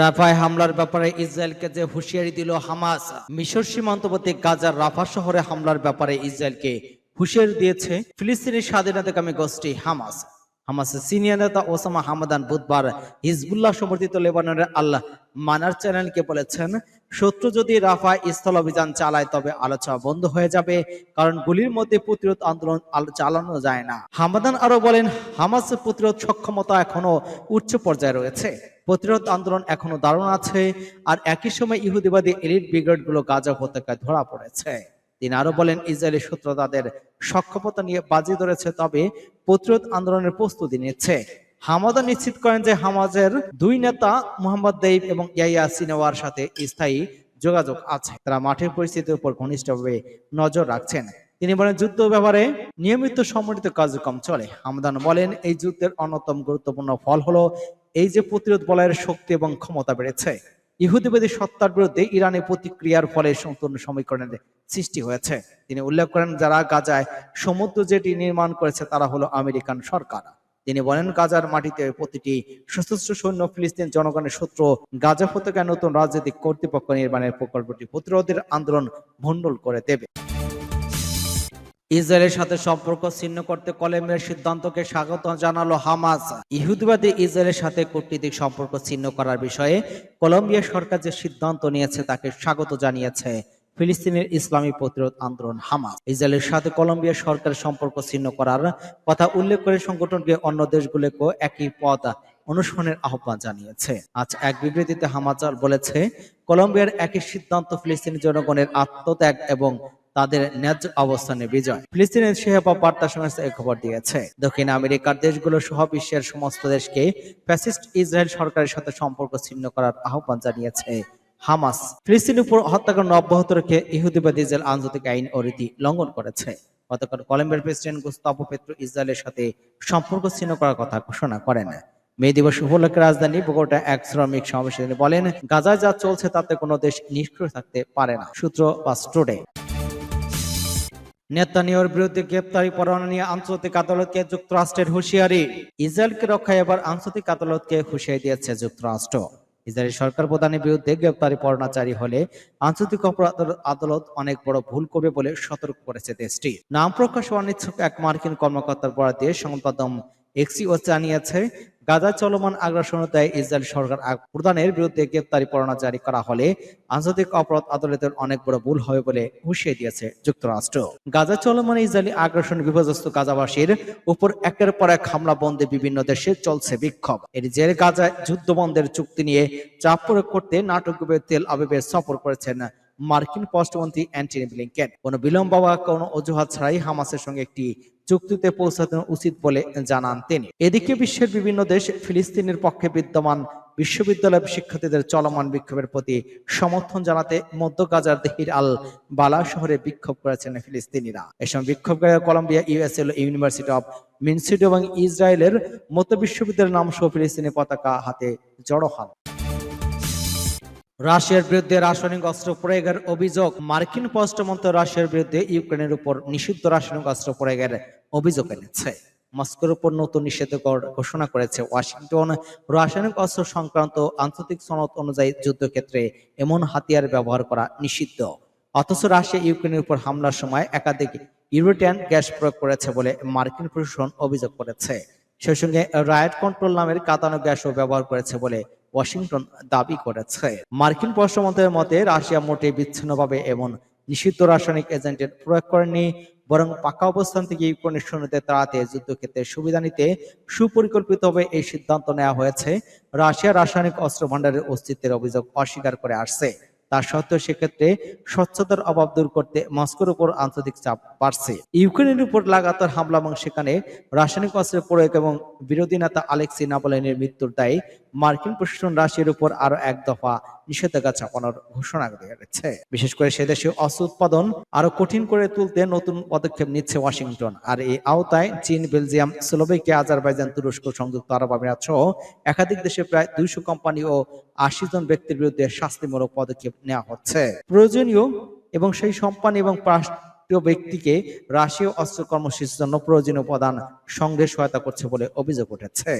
রাফায় হামলার ব্যাপারে ইসরায়েলকে যে হুঁশিয়ারি দিল হামাস, মিশর সীমান্তবর্তী গাজার রাফা শহরে হামলার ব্যাপারে ইসরায়েলকে হুঁশিয়ারি দিয়েছে ফিলিস্তিনি স্বাধীনতাকামী গোষ্ঠী হামাস। হামাসের সিনিয়র নেতা ওসামা হামাদান বুধবার হিজবুল্লাহ সমর্থিত লেবাননের আল্লাহ মানার চ্যানেলকে বলেছেন, শত্রু যদি রাফা স্থল অভিযান চালায় তবে আলোচনা বন্ধ হয়ে যাবে, কারণ গুলির মধ্যে প্রতিরোধ আন্দোলন চালানো যায় না। হামাদান আরও বলেন হামাসের প্রতিরোধ সক্ষমতা এখনও উচ্চ পর্যায়ে রয়েছে। প্রতিরোধ আন্দোলন এখনও দারুণ আছে, আর একই সময় ইহুদিবাদী এলিট ব্রিগেডগুলো গাজা উপত্যকায় ধরা পড়েছে। তিনি আরও বলেন, ইসরায়েলি সূত্র তাদের সক্ষমতা নিয়ে বাজি ধরেছে, তবে প্রতিরোধ আন্দোলনের প্রস্তুতি নিচ্ছে। হামাদা নিশ্চিত করেন যে হামাজের দুই নেতা, মোহাম্মদ দেইব এবং ইয়াইয়া সিনেওয়ার সাথে স্থায়ী যোগাযোগ আছে। তারা মাঠের পরিস্থিতির উপর ঘনিষ্ঠভাবে নজর রাখছেন। তিনি বলেন, যুদ্ধ ব্যাপারে নিয়মিত সমন্বিত কার্যক্রম চলে। হামদান বলেন, এই যুদ্ধের অন্যতম গুরুত্বপূর্ণ ফল হলো এই যে প্রতিরোধ বলয়ের শক্তি এবং ক্ষমতা বেড়েছে। ইহুদিবাদী সত্তার বিরুদ্ধে ইরানের প্রতিক্রিয়ার ফলে সম্পূর্ণ সমীকরণের সৃষ্টি হয়েছে। তিনি উল্লেখ করেন, যারা গাজায় সমুদ্র যেটি নির্মাণ করেছে, তারা হলো আমেরিকান সরকার। তিনি বলেন, গাজার মাটিতে প্রতিটি সশস্ত্র সৈন্য ফিলিস্তিন জনগণের সূত্র গাজা উপত্যকায় নতুন রাজনৈতিক কর্তৃপক্ষ নির্মাণের প্রকল্পটি প্রতিরোধের আন্দোলন ভণ্ডুল করে দেবে। ইসরায়েলের সাথে সম্পর্ক ছিন্ন করতে কলেমের সিদ্ধান্তকে স্বাগত জানালো হামাস। ইহুদিবাদী ইসরায়েলের সাথে কূটনীতিক সম্পর্ক ছিন্ন করার বিষয়ে কলম্বিয়া সরকার যে সিদ্ধান্ত নিয়েছে তাকে স্বাগত জানিয়েছে। ফিলিস্তিনের ইসলামী প্রতিরোধ আন্দোলন হামাস। ইসরায়েলের সাথে কলম্বিয়া সরকার সম্পর্ক ছিন্ন করার কথা উল্লেখ করে সংগঠনকে অন্য দেশগুলোকেও একই পথ অনুসরণের আহ্বান জানিয়েছে। আজ এক বিবৃতিতে হামাজার বলেছে, কলম্বিয়ার একই সিদ্ধান্ত ফিলিস্তিনি জনগণের আত্মত্যাগ এবং তাদের ন্যায্য অবস্থানে বিজয়। ফিলিস্তিনের সেহেপা বার্তা সংস্থা এই খবর দিয়েছে। দক্ষিণ আমেরিকার দেশগুলো সহ বিশ্বের সমস্ত দেশকে ফ্যাসিস্ট ইসরায়েল সরকারের সাথে সম্পর্ক ছিন্ন করার আহ্বান জানিয়েছে হামাস। ফিলিস্তিনের উপর হত্যাকাণ্ড অব্যাহত রেখে ইহুদিবাদ ইসরায়েল আন্তর্জাতিক আইন ও রীতি লঙ্ঘন করেছে। গতকাল কলম্বিয়ার প্রেসিডেন্ট গুস্তাভো পেত্রো ইসরায়েলের সাথে সম্পর্ক ছিন্ন করার কথা ঘোষণা করেন। মে দিবস উপলক্ষে রাজধানী বগুড়া এক শ্রমিক সমাবেশে বলেন, গাজায় যা চলছে তাতে কোনো দেশ নিষ্ক্রিয় থাকতে পারে না। সূত্র বা স্টুডে। নেতানিয়ার বিরুদ্ধে গ্রেপ্তারি, পরোয়ানা নিয়ে আন্তর্জাতিক আদালতকে যুক্তরাষ্ট্রের হুঁশিয়ারি। ইসরায়েলকে রক্ষায় এবার আন্তর্জাতিক আদালতকে হুঁশিয়ারি দিয়েছে যুক্তরাষ্ট্র। ইসরায়েলি সরকার প্রধানের বিরুদ্ধে গ্রেপ্তারি, পরোয়ানা জারি হলে আন্তর্জাতিক অপরাধ আদালত অনেক বড় ভুল করবে বলে সতর্ক করেছে দেশটি। নাম প্রকাশ অনিচ্ছুক এক মার্কিন কর্মকর্তার বরাদ দিয়ে সংবাদ এক্সিও জানিয়েছে গাজা চলমান আগ্রাসনতায় ইসরায়েল সরকার প্রধানের বিরুদ্ধে গ্রেপ্তারি পরোয়ানা জারি করা হলে আন্তর্জাতিক অপরাধ আদালতের অনেক বড় ভুল হবে বলে হুঁশিয়ে দিয়েছে যুক্তরাষ্ট্র। গাজা চলমান ইসরায়েলি আগ্রাসন বিপর্যস্ত গাজাবাসীর উপর একের পর এক হামলা বন্ধে বিভিন্ন দেশে চলছে বিক্ষোভ। এর জেরে গাজায় যুদ্ধ বন্ধের চুক্তি নিয়ে চাপ প্রয়োগ করতে নাটকভাবে তেল আবিবে সফর করেছেন মার্কিন পররাষ্ট্রমন্ত্রী অ্যান্টনি ব্লিংকেন। কোনো বিলম্ব বা কোনো অজুহাত ছাড়াই হামাসের সঙ্গে একটি চুক্তিতে পৌঁছানো উচিত বলে জানান তিনি। এদিকে বিশ্বের বিভিন্ন দেশ ফিলিস্তিনের পক্ষে বিদ্যমান বিশ্ববিদ্যালয় শিক্ষার্থীদের চলমান বিক্ষোভের প্রতি সমর্থন জানাতে মধ্য গাজার দেহির আল বালা শহরে বিক্ষোভ করেছেন ফিলিস্তিনিরা। এসব বিক্ষোভকারী কলম্বিয়া ইউএসএল ইউনিভার্সিটি অব মিনসিটি এবং ইসরায়েলের মত বিশ্ববিদ্যালয়ের নাম সহ ফিলিস্তিনি পতাকা হাতে জড়ো হন। রাশিয়ার বিরুদ্ধে রাসায়নিক অস্ত্র প্রয়োগের অভিযোগ, মার্কিন পররাষ্ট্রমন্ত্রী রাশিয়ার বিরুদ্ধে ইউক্রেনের উপর নিষিদ্ধ রাসায়নিক অস্ত্র প্রয়োগের অভিযোগ এনেছে। মস্কোর উপর নতুন নিষেধাজ্ঞার ঘোষণা করেছে ওয়াশিংটন। রাসায়নিক অস্ত্র সংক্রান্ত আন্তর্জাতিক সনদ অনুযায়ী যুদ্ধক্ষেত্রে এমন হাতিয়ার ব্যবহার করা নিষিদ্ধ। অথচ রাশিয়া ইউক্রেনের উপর হামলার সময় একাধিক ইউরোটিয়ান গ্যাস প্রয়োগ করেছে বলে মার্কিন প্রশাসন অভিযোগ করেছে। সেই সঙ্গে রায়ট কন্ট্রোল নামের কাতানো গ্যাসও ব্যবহার করেছে বলে ওয়াশিংটন দাবি করেছে। মার্কিন পররাষ্ট্রমন্ত্রীর মতে, রাশিয়া মোটে বিচ্ছিন্নভাবে এমন নিষিদ্ধ রাসায়নিক এজেন্টের প্রয়োগ করেনি, বরং পাকা অবস্থান থেকে ইউক্রেনের সৈন্যদের তাড়াতে যুদ্ধক্ষেত্রে সুবিধা নিতে সুপরিকল্পিতভাবে এই সিদ্ধান্ত নেওয়া হয়েছে। রাশিয়া রাসায়নিক অস্ত্র ভান্ডারের অস্তিত্বের অভিযোগ অস্বীকার করে আসছে। তা সত্ত্বেও সেক্ষেত্রে স্বচ্ছতার অভাব দূর করতে মস্কোর উপর আন্তর্জাতিক চাপ বাড়ছে। ইউক্রেনের উপর লাগাতার হামলা এবং সেখানে রাসায়নিক অস্ত্রের প্রয়োগ এবং বিরোধী নেতা আলেক্সি নাবোলেনের মৃত্যুর দায়ে মার্কিন প্রশাসন রাশিয়ার উপর আরও এক দফা নিষেধাজ্ঞা চাপানোর ঘোষণা দিয়েছে বিশেষ করে সে দেশে অস্ত্র উৎপাদন আরও কঠিন করে তুলতে নতুন পদক্ষেপ নিচ্ছে ওয়াশিংটন। আর এই আওতায় চীন, বেলজিয়াম, স্লোভাকিয়া, আজারবাইজান, তুরস্ক, সংযুক্ত আরব আমিরাত সহ একাধিক দেশে প্রায় দুইশো কোম্পানি ও আশি জন ব্যক্তির বিরুদ্ধে শাস্তিমূলক পদক্ষেপ নেওয়া হচ্ছে। প্রয়োজনীয় এবং সেই কোম্পানি এবং ব্যক্তিকে রাশীয় অস্ত্র কর্মসূচির জন্য প্রয়োজনীয় উপাদান সংগ্রহে সহায়তা করছে বলে অভিযোগ উঠেছে।